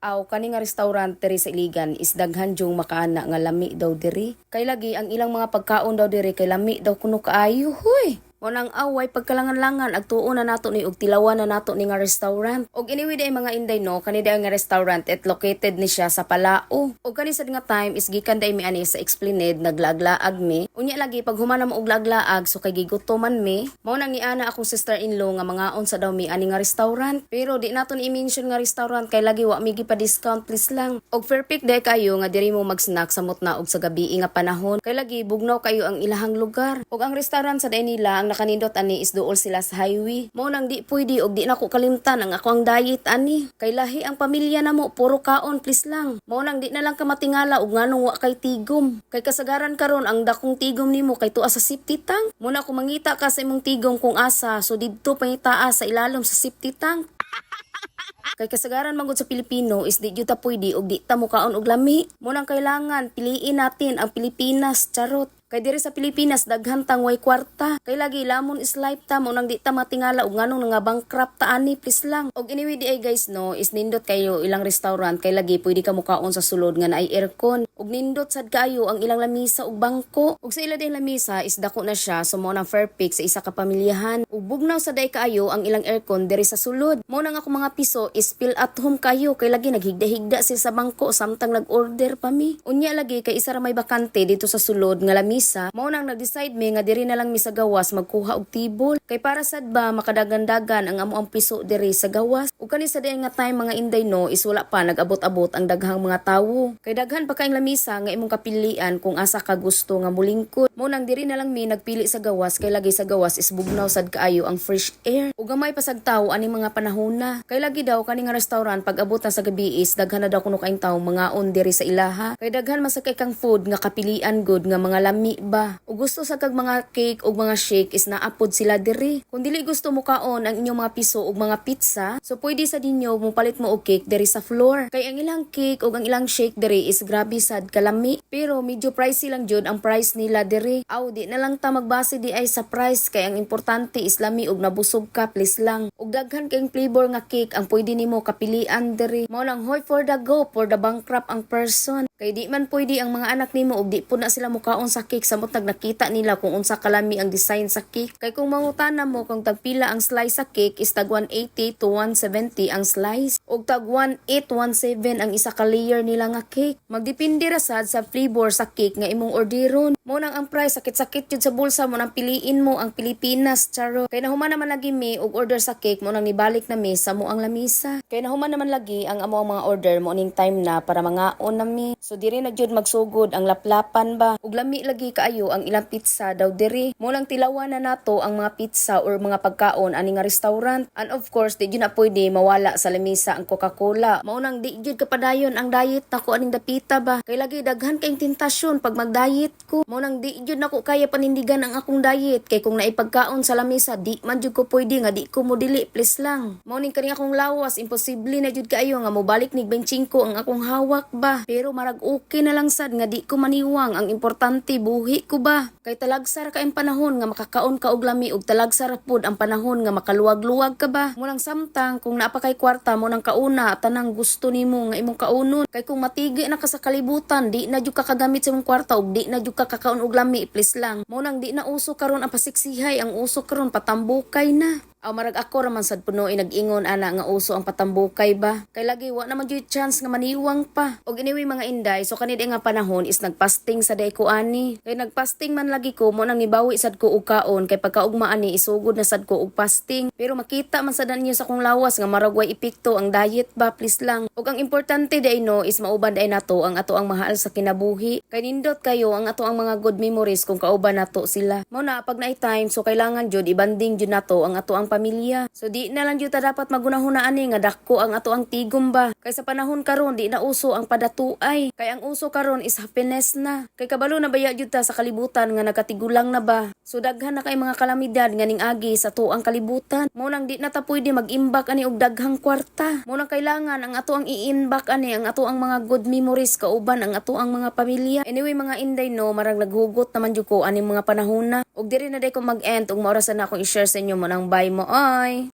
Aw kani nga restaurant diri sa Iligan is daghan jung makaana nga lami daw diri. Kay lagi ang ilang mga pagkaon daw diri kay lami daw kuno kaayo huy. Mo nang away pagkalangan-langan ag tuon na nato ni og tilawan na nato ni nga restaurant. Og anyway day mga inday no kani day nga restaurant it located ni siya sa Palao. Og kani sad nga time is gikan day mi ani sa Explanade naglaag-laag mi. Unya lagi pag humana mo og laag-laag so kay gigutoman mi. Mao nang niana akong sister-in-law nga mga sa daw mi ani nga restaurant. Pero di naton i-mention nga restaurant kay lagi wa mi pa discount please lang. Og perfect day kayo nga diri mo mag-snack sa mutna og sa gabi nga panahon. Kay lagi bugnaw kayo ang ilahang lugar. Og ang restaurant sa day nila ang nakanindot ani is duol sila sa highway. Mo nang di pwede og di na ko kalimtan ang ako ang diet ani. Kay lahi ang pamilya na mo puro kaon please lang. Mo nang di na lang ka matingala og nganong wa kay tigom. Kay kasagaran karon ang dakong tigom nimo kay tuwa sa safety tank. Muna kung mangita ka sa imong tigom kung asa so didto pangitaas sa ilalom sa safety tank. Kay kasagaran manggod sa Pilipino is di ta pwede og di ta mukaon og lami. Munang kailangan piliin natin ang Pilipinas, charot. Kay diri sa Pilipinas daghan tang way kwarta. Kay lagi lamon is lifetime unang di ta matingala og nganong nga bankrupt ta ani please lang. Og anyway di ay guys no is nindot kayo ilang restaurant kay lagi pwede ka mukaon sa sulod nga naay aircon. Og nindot sad kayo ang ilang lamisa ug bangko. Og sa ila din lamisa is dako na siya so mo nang fair pick sa isa ka pamilyahan. Ug bugnaw sa day kaayo ang ilang aircon diri sa sulod. Mo nang ako mga piso is feel at home kayo kay lagi naghigda-higda sila sa bangko samtang nag-order pa mi. Unya lagi kay isa ra may bakante dito sa sulod nga lamisa mao nang nag-decide mi nga diri na lang mi sa gawas magkuha og tibol kay para sad ba makadagan-dagan ang amo ang piso diri sa gawas ug kani sa diay nga time mga inday no is wala pa nag-abot-abot ang daghang mga tawo kay daghan pa kaayong lamisa nga imong kapilian kung asa ka gusto nga mulingkod mo nang diri na lang mi nagpili sa gawas kay lagi sa gawas is bugnaw sad kaayo ang fresh air. Ug gamay pa ani mga panahona kay lagi daw kani nga restaurant pag abot na sa gabi is daghan na daw kuno kaayong tawo mga on diri sa ilaha. Kay daghan masakay kang food nga kapilian good nga mga lami ba. Ug gusto sa kag mga cake ug mga shake is naapod sila diri. Kung dili gusto mo kaon ang inyong mga piso ug mga pizza so pwede sa dinyo mo palit mo og cake diri sa floor. Kay ang ilang cake ug ang ilang shake diri is grabe sad kalami. Pero medyo pricey lang jud ang price nila diri. Aw di na lang ta magbase di ay sa price. Kay ang importante is lami ug nabusog ka please lang. Ug daghan kayong flavor nga cake ang pwede nimo kapilian diri. Mao lang hoy for the go for the bankrupt ang person kay di man pwede ang mga anak nimo ug di po na sila mukaon sa cake. Samot nag nakita nila kung unsa kalami ang design sa cake. Kay kung mangutana mo kung tagpila ang slice sa cake is tag 180 to 170 ang slice. Ug tag 1817 ang isa ka layer nila nga cake. Magdepende ra sad sa flavor sa cake nga imong orderon. Mo nang ang price sakit-sakit jud sa bulsa. Mo nang piliin mo ang Pilipinas charo. Kay nahuman naman lagi mi og order sa cake mo nang nibalik na mi sa mo ang lamisa. Kay nahuman naman lagi ang amo mga order mo ning time na para mga on na mi so diri na jud magsugod. Ang laplapan ba? Ug lami lagi kaayo ang ilang pizza daw diri. Mo lang tilawan na nato ang mga pizza or mga pagkaon ani nga restaurant. And of course di jud na pwede mawala sa lamisa ang Coca-Cola. Mao nang di jud kapadayon ang diet nako aning dapita ba? Kay lagi daghan kayong tentasyon pag mag-diet ko. Mo nang di jud nako kaya panindigan ang akong diet. Kay kung naipagkaon sa lamisa di man jud ko pwede nga di ko mo dili please lang. Mao ning kani akong lawas imposible na jud kaayo nga mo balik nig 25 ang akong hawak ba? Pero marag okay na lang sad nga di ko maniwang. Ang importante buhi ko ba? Kay talagsar ka ang panahon nga makakaon ka og lami ug talagsar pud ang panahon nga makaluwag-luwag ka ba? Mo nang samtang kung naa kwarta mo nang kauna tanang gusto nimo nga imong kaunon. Kay kung matigi na ka sa kalibutan di na jud ka kagamit sa imong kwarta ug di na jud ka kakaon og lami please lang. Mo nang di na uso karon ang pasiksihay ang uso karon patambukay na Aw marag ako raman sad puno nag-ingon ana nga uso ang patambukay ba. Kay lagi wa naman jud chance nga maniwang pa. Og anyway mga inday, so kanid nga panahon is nagpasting sa day ko ani. Kay nagpasting man lagi ko mo nang nibawi sad ko og kaon kay pagkaugma ani isugod na sad ko og fasting. Pero makita man sad ninyo sa kong lawas nga marag way epekto ang diet ba please lang. Og ang importante day no is mauban day nato ang ato ang mahal sa kinabuhi. Kay nindot kayo ang ato ang mga good memories kung kauban nato sila. Mao na pag na time so kailangan jud ibanding jud nato ang ato ang pamilya. So di na lang jud ta dapat magunahuna ani nga dako ang ato ang tigom ba. Kay sa panahon karon di na uso ang padatuay. Kay ang uso karon is happiness na. Kay kabalo na baya jud ta sa kalibutan nga nagkatigulang na ba. So daghan na kay mga kalamidad nga ning agi sa tuang kalibutan. Mo nang di na ta pwede mag-imbak ani og daghang kwarta. Mo nang kailangan ang ato ang i-imbak ani ang ato ang mga good memories kauban ang ato ang mga pamilya. Anyway mga inday no, marang naghugot naman jud ko ani mga panahon na. Og diri na day ko mag-end ug maorasan na akong i-share sa inyo mo nang bye mo. I.